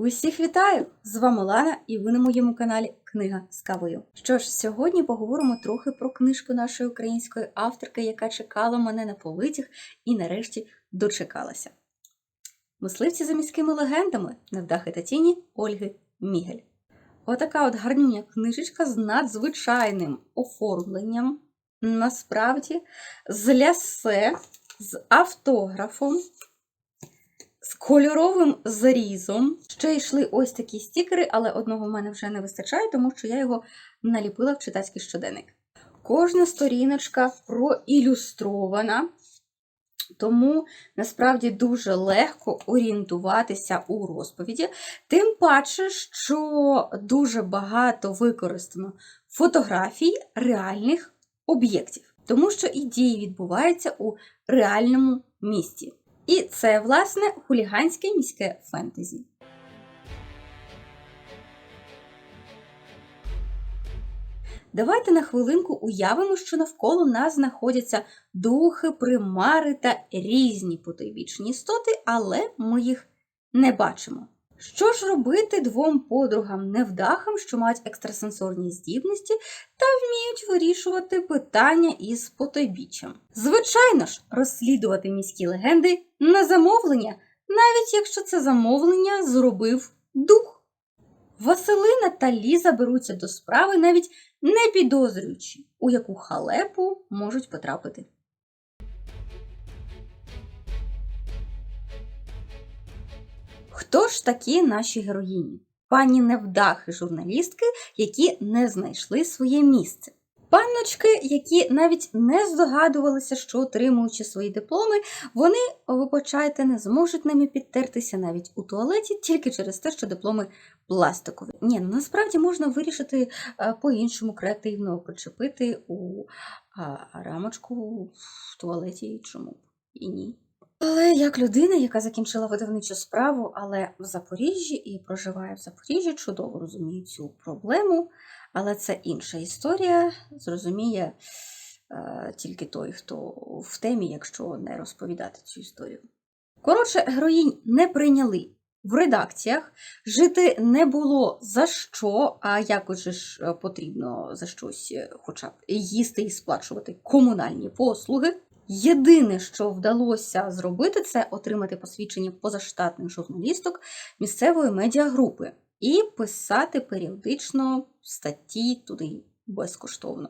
Усіх вітаю! З вами Лана, і ви на моєму каналі Книга з кавою. Що ж, сьогодні поговоримо трохи про книжку нашої української авторки, яка чекала мене на полицях і нарешті дочекалася. Мисливці за міськими легендами Невдахи та тіні Ольги Мігель. Отака от гарнюня книжечка з надзвичайним оформленням. Насправді, з лясе, з автографом з кольоровим зарізом. Ще йшли ось такі стікери, але одного в мене вже не вистачає, тому що я його наліпила в читацький щоденник. Кожна сторіночка проілюстрована, тому насправді дуже легко орієнтуватися у розповіді. Тим паче, що дуже багато використано фотографій реальних об'єктів, тому що і дії відбуваються у реальному місті. І це, власне, хуліганське міське фентезі. Давайте на хвилинку уявимо, що навколо нас знаходяться духи, примари та різні потойбічні істоти, але ми їх не бачимо. Що ж робити двом подругам невдахам, що мають екстрасенсорні здібності та вміють вирішувати питання із потойбіччям? Звичайно ж, розслідувати міські легенди на замовлення, навіть якщо це замовлення зробив дух. Василина та Ліза беруться до справи, навіть не підозрюючи, у яку халепу можуть потрапити. Хто ж такі наші героїні? Пані невдахи журналістки, які не знайшли своє місце. Панночки, які навіть не здогадувалися, що отримуючи свої дипломи, вони, вибачайте, не зможуть ними підтертися навіть у туалеті тільки через те, що дипломи пластикові. Ні, ну насправді можна вирішити е, по-іншому креативно причепити у рамочку в туалеті, чому і ні. Але як людина, яка закінчила видавничу справу, але в Запоріжжі і проживає в Запоріжжі, чудово розумію цю проблему. Але це інша історія. Зрозуміє е, тільки той, хто в темі, якщо не розповідати цю історію. Коротше, героїнь не прийняли в редакціях, жити не було за що, а якось ж е, потрібно за щось е, хоча б їсти і сплачувати комунальні послуги. Єдине, що вдалося зробити, це отримати посвідчення позаштатних журналісток місцевої медіагрупи і писати періодично статті туди безкоштовно.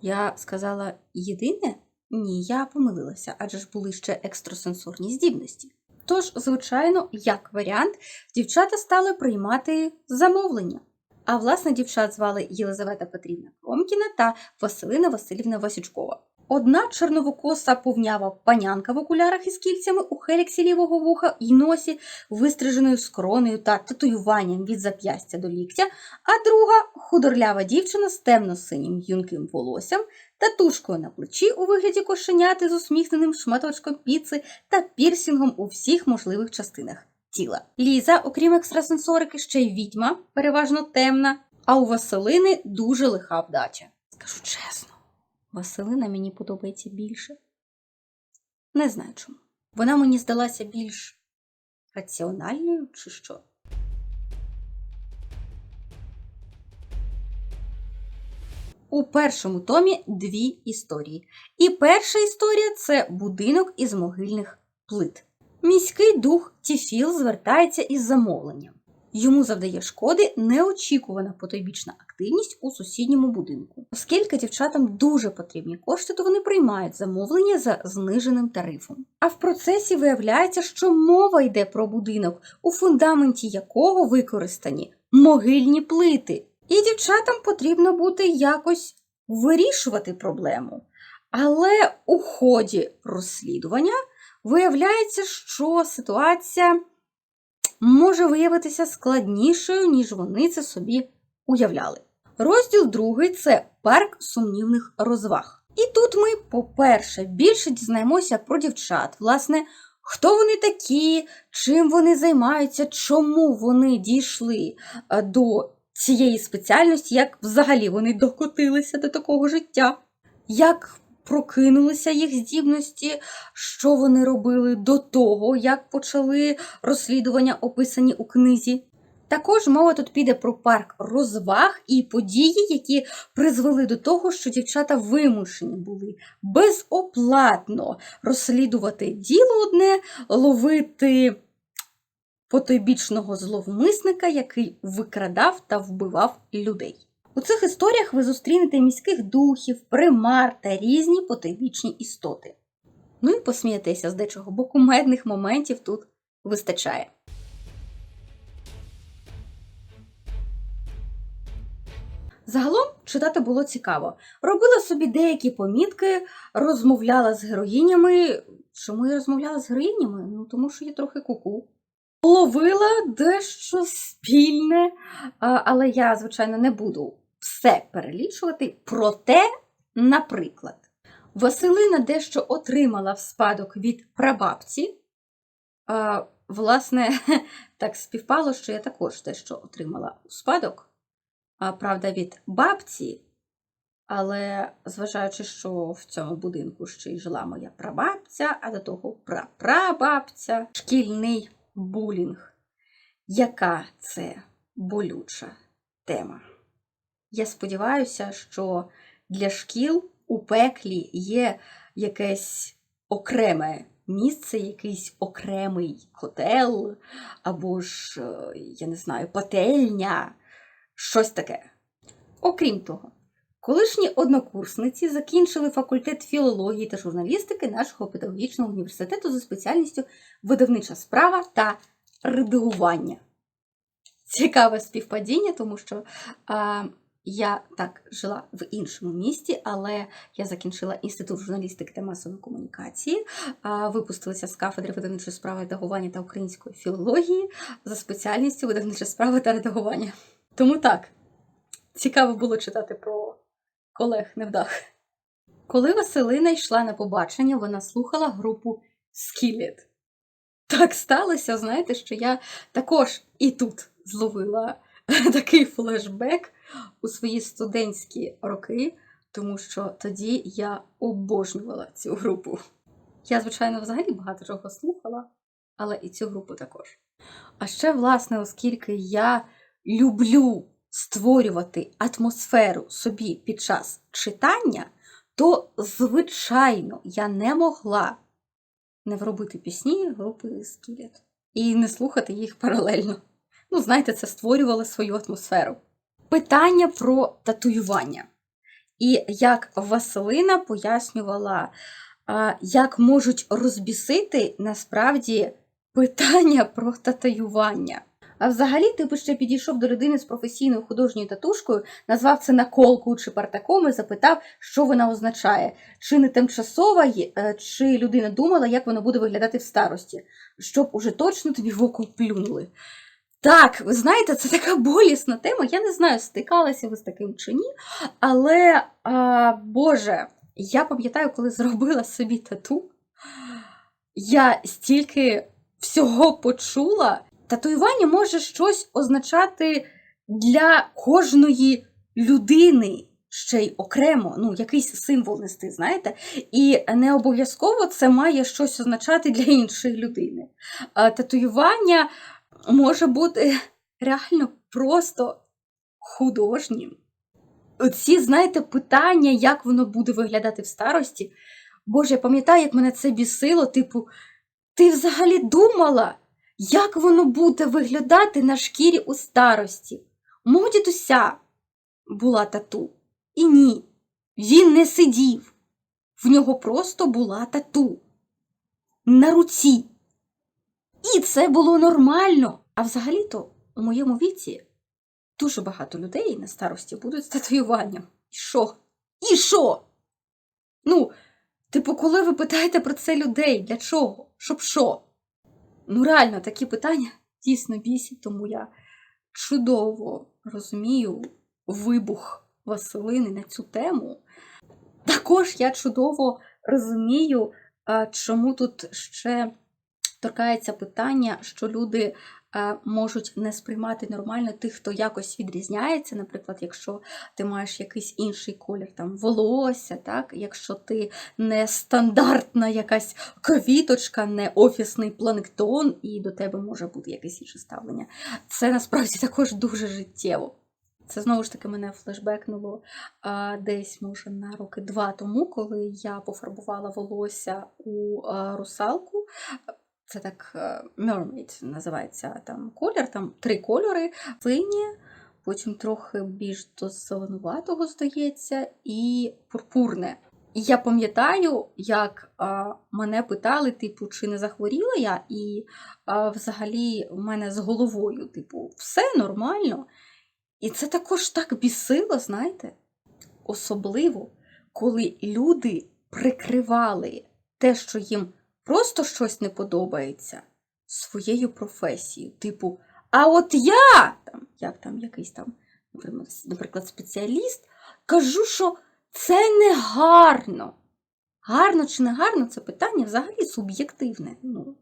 Я сказала єдине? Ні, я помилилася, адже ж були ще екстрасенсорні здібності. Тож, звичайно, як варіант, дівчата стали приймати замовлення. А власне дівчат звали Єлизавета Петрівна Кромкіна та Василина Васильівна Васючкова. Одна чорновокоса повнява панянка в окулярах із кільцями у хеліксі лівого вуха і носі, вистриженою скронею та татуюванням від зап'ястя до ліктя, а друга худорлява дівчина з темно-синім юнким волоссям, татушкою на плечі у вигляді кошеняти з усміхненим шматочком піци та пірсінгом у всіх можливих частинах тіла. Ліза, окрім екстрасенсорики, ще й відьма, переважно темна, а у Василини дуже лиха вдача. Скажу чесно. Василина мені подобається більше. Не знаю чому. Вона мені здалася більш раціональною чи що. У першому томі дві історії. І перша історія це будинок із могильних плит. Міський дух Тіфіл звертається із замовленням. Йому завдає шкоди неочікувана потойбічна активність у сусідньому будинку. Оскільки дівчатам дуже потрібні кошти, то вони приймають замовлення за зниженим тарифом. А в процесі виявляється, що мова йде про будинок, у фундаменті якого використані могильні плити. І дівчатам потрібно буде якось вирішувати проблему. Але у ході розслідування виявляється, що ситуація може виявитися складнішою, ніж вони це собі уявляли. Розділ другий це парк сумнівних розваг. І тут ми, по-перше, більше дізнаємося про дівчат, власне, хто вони такі, чим вони займаються, чому вони дійшли е, до цієї спеціальності, як взагалі вони докотилися до такого життя, як прокинулися їх здібності, що вони робили до того, як почали розслідування, описані у книзі. Також мова тут піде про парк розваг і події, які призвели до того, що дівчата вимушені були безоплатно розслідувати діло одне, ловити потойбічного зловмисника, який викрадав та вбивав людей. У цих історіях ви зустрінете міських духів, примар та різні потойбічні істоти. Ну і посмієтеся з дечого, бо кумедних моментів тут вистачає. Загалом читати було цікаво. Робила собі деякі помітки, розмовляла з героїнями. Чому я розмовляла з героїнями? Ну, тому що я трохи куку. Ловила дещо спільне, але я, звичайно, не буду все перелічувати. Проте, наприклад, Василина дещо отримала в спадок від прабабці. Власне, так співпало, що я також дещо отримала у спадок правда, від бабці, але зважаючи, що в цьому будинку ще й жила моя прабабця, а до того прапрабабця, шкільний булінг. Яка це болюча тема? Я сподіваюся, що для шкіл у пеклі є якесь окреме місце, якийсь окремий котел, або ж, е, я не знаю, пательня, щось таке. Окрім того, колишні однокурсниці закінчили факультет філології та журналістики нашого педагогічного університету за спеціальністю видавнича справа та редагування. Цікаве співпадіння, тому що а, я так жила в іншому місті, але я закінчила інститут журналістики та масової комунікації, а, випустилася з кафедри видавничої справи редагування та української філології за спеціальністю видавнича справа та редагування. Тому так, цікаво було читати про колег невдах. Коли Василина йшла на побачення, вона слухала групу Скілет. Так сталося, знаєте, що я також і тут зловила такий флешбек у свої студентські роки, тому що тоді я обожнювала цю групу. Я, звичайно, взагалі багато чого слухала, але і цю групу також. А ще, власне, оскільки я люблю створювати атмосферу собі під час читання, то, звичайно, я не могла не вробити пісні групи Скілет і не слухати їх паралельно. Ну, знаєте, це створювало свою атмосферу. Питання про татуювання. І як Василина пояснювала, як можуть розбісити насправді питання про татуювання. А взагалі, ти б ще підійшов до людини з професійною художньою татушкою, назвав це наколкою чи партаком і запитав, що вона означає, чи не тимчасова, е, чи людина думала, як воно буде виглядати в старості, щоб уже точно тобі в око плюнули. Так, ви знаєте, це така болісна тема. Я не знаю, стикалася ви з таким чи ні. Але, а, Боже, я пам'ятаю, коли зробила собі тату, я стільки всього почула. Татуювання може щось означати для кожної людини ще й окремо, ну, якийсь символ нести, знаєте? І не обов'язково це має щось означати для іншої людини. Татуювання може бути реально просто художнім. Оці, знаєте, питання, як воно буде виглядати в старості. Боже, я пам'ятаю, як мене це бісило, типу, ти взагалі думала? Як воно буде виглядати на шкірі у старості? Мого дідуся була тату. І ні, він не сидів. В нього просто була тату на руці. І це було нормально. А взагалі-то у моєму віці дуже багато людей на старості будуть з татуюванням. І що? І що? Ну, типу, коли ви питаєте про це людей, для чого? Щоб що? Ну, реально, такі питання дійсно бісять, тому я чудово розумію вибух Василини на цю тему. Також я чудово розумію, чому тут ще торкається питання, що люди можуть не сприймати нормально тих, хто якось відрізняється. Наприклад, якщо ти маєш якийсь інший колір там волосся, так? якщо ти не стандартна якась квіточка, не офісний планктон, і до тебе може бути якесь інше ставлення. Це насправді також дуже життєво. Це знову ж таки мене флешбекнуло а, десь, може, на роки два тому, коли я пофарбувала волосся у а, русалку. Це так е, mermaid називається там колір, там три кольори: синє, потім трохи більш до зеленуватого, здається, і пурпурне. І я пам'ятаю, як а, мене питали, типу, чи не захворіла я, і а, взагалі в мене з головою, типу, все нормально. І це також так бісило, знаєте? Особливо, коли люди прикривали те, що їм просто щось не подобається, своєю професією. Типу, а от я, там, як там якийсь там, наприклад, спеціаліст, кажу, що це не гарно. Гарно чи не гарно це питання взагалі суб'єктивне. Ну,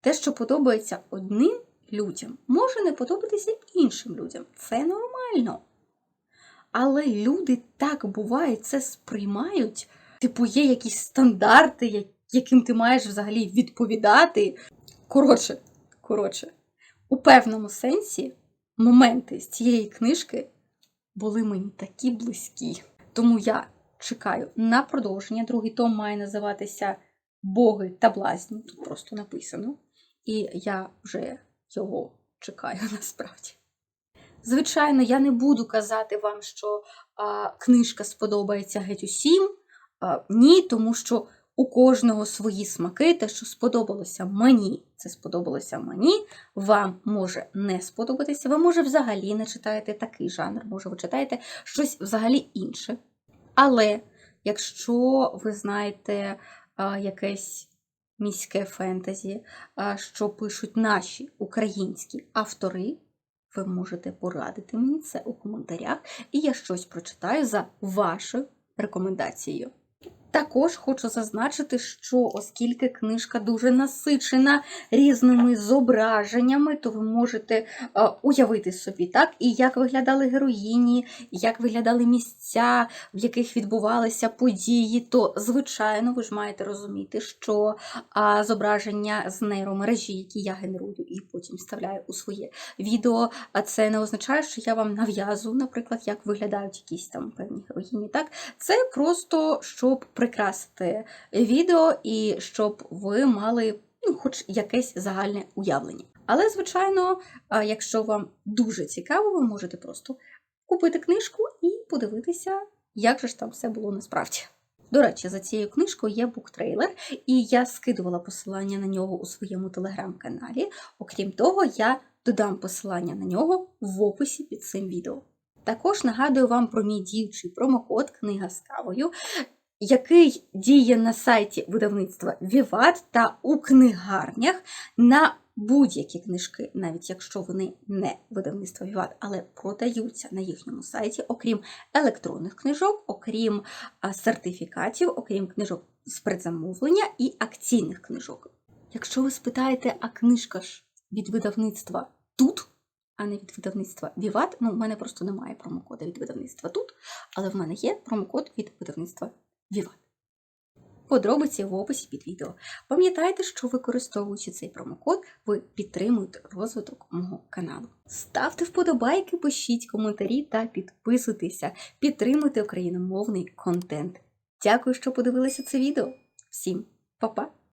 те, що подобається одним людям, може не подобатися іншим людям. Це нормально. Але люди так буває це сприймають. Типу, є якісь стандарти, яким ти маєш взагалі відповідати. Коротше, коротше, у певному сенсі моменти з цієї книжки були мені такі близькі. Тому я чекаю на продовження. Другий том має називатися Боги та блазні. Тут просто написано. І я вже його чекаю насправді. Звичайно, я не буду казати вам, що а, книжка сподобається геть усім. А, ні, тому що у кожного свої смаки, те, що сподобалося мені, це сподобалося мені, вам може не сподобатися. Ви, може, взагалі не читаєте такий жанр, може, ви читаєте щось взагалі інше. Але якщо ви знаєте а, якесь міське фентезі, а, що пишуть наші українські автори, ви можете порадити мені це у коментарях, і я щось прочитаю за вашою рекомендацією. Також хочу зазначити, що оскільки книжка дуже насичена різними зображеннями, то ви можете е, уявити собі, так, і як виглядали героїні, як виглядали місця, в яких відбувалися події, то, звичайно, ви ж маєте розуміти, що зображення з нейромережі, які я генерую і потім вставляю у своє відео, а це не означає, що я вам нав'язую, наприклад, як виглядають якісь там певні героїні. Так, це просто щоб прикрасити відео і щоб ви мали ну, хоч якесь загальне уявлення. Але, звичайно, якщо вам дуже цікаво, ви можете просто купити книжку і подивитися, як же ж там все було насправді. До речі, за цією книжкою є буктрейлер, і я скидувала посилання на нього у своєму телеграм-каналі. Окрім того, я додам посилання на нього в описі під цим відео. Також нагадую вам про мій діючий промокод Книга з кавою, який діє на сайті видавництва Віват та у книгарнях на будь-які книжки, навіть якщо вони не видавництва Віват, але продаються на їхньому сайті, окрім електронних книжок, окрім сертифікатів, окрім книжок з предзамовлення і акційних книжок. Якщо ви спитаєте, а книжка ж від видавництва тут, а не від видавництва Віват, ну, в мене просто немає промокода від видавництва тут, але в мене є промокод від видавництва Віват. Подробиці в описі під відео. Пам'ятайте, що використовуючи цей промокод, ви підтримуєте розвиток мого каналу. Ставте вподобайки, пишіть коментарі та підписуйтеся. Підтримуйте україномовний контент. Дякую, що подивилися це відео. Всім па-па!